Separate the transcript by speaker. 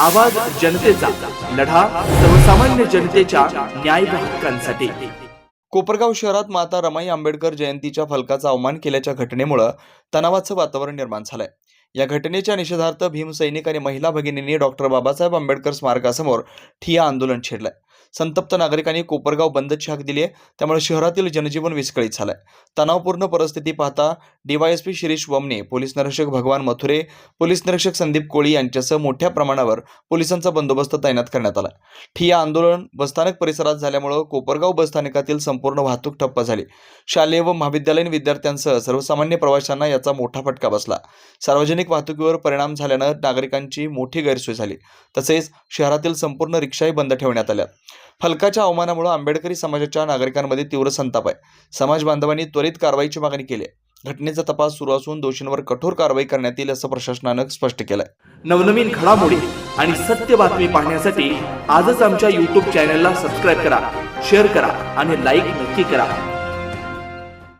Speaker 1: आवाज जनतेचा लढा सर्वसामान्य जनतेच्या न्याय हक्कांसाठी.
Speaker 2: कोपरगाव शहरात माता रमाई आंबेडकर जयंतीच्या फलकाचा अवमान केल्याच्या घटनेमुळं तणावाचं वातावरण निर्माण झालंय. या घटनेच्या निषेधार्थ भीमसैनिक आणि महिला भगिनींनी डॉक्टर बाबासाहेब आंबेडकर स्मारकासमोर ठिया आंदोलन छेडलंय. संतप्त नागरिकांनी कोपरगाव बंदची हाक दिली आहे त्यामुळे शहरातील जनजीवन विस्कळीत झालंय. तणावपूर्ण परिस्थिती पाहता डीवायएसपी शिरीष वमने पोलीस निरीक्षक भगवान मथुरे पोलीस निरीक्षक संदीप कोळी यांच्यासह मोठ्या प्रमाणावर पोलिसांचा बंदोबस्त तैनात करण्यात आला. ठिया आंदोलन बसस्थानक परिसरात झाल्यामुळं कोपरगाव बसस्थानकातील संपूर्ण वाहतूक ठप्प झाली. शालेय व महाविद्यालयीन विद्यार्थ्यांसह सर्वसामान्य प्रवाशांना याचा मोठा फटका बसला. सार्वजनिक वाहतुकीवर परिणाम झाल्यानं नागरिकांची मोठी गैरसोय झाली. तसेच शहरातील संपूर्ण रिक्षाही बंद ठेवण्यात आल्या. फलकाच्या अवमानामुळे आंबेडकरी समाजाच्या नागरिकांमध्ये तीव्र संताप आहे. समाज बांधवांनी त्वरित कारवाईची मागणी केली आहे. घटनेचा तपास सुरू असून दोषींवर कठोर कारवाई करण्यात येईल असं प्रशासनानं स्पष्ट केलंय.
Speaker 1: नवनवीन घडामोडी आणि सत्य बातमी पाहण्यासाठी आजच आमच्या यूट्यूब चॅनलला सबस्क्राईब करा शेअर करा आणि लाईक नक्की करा.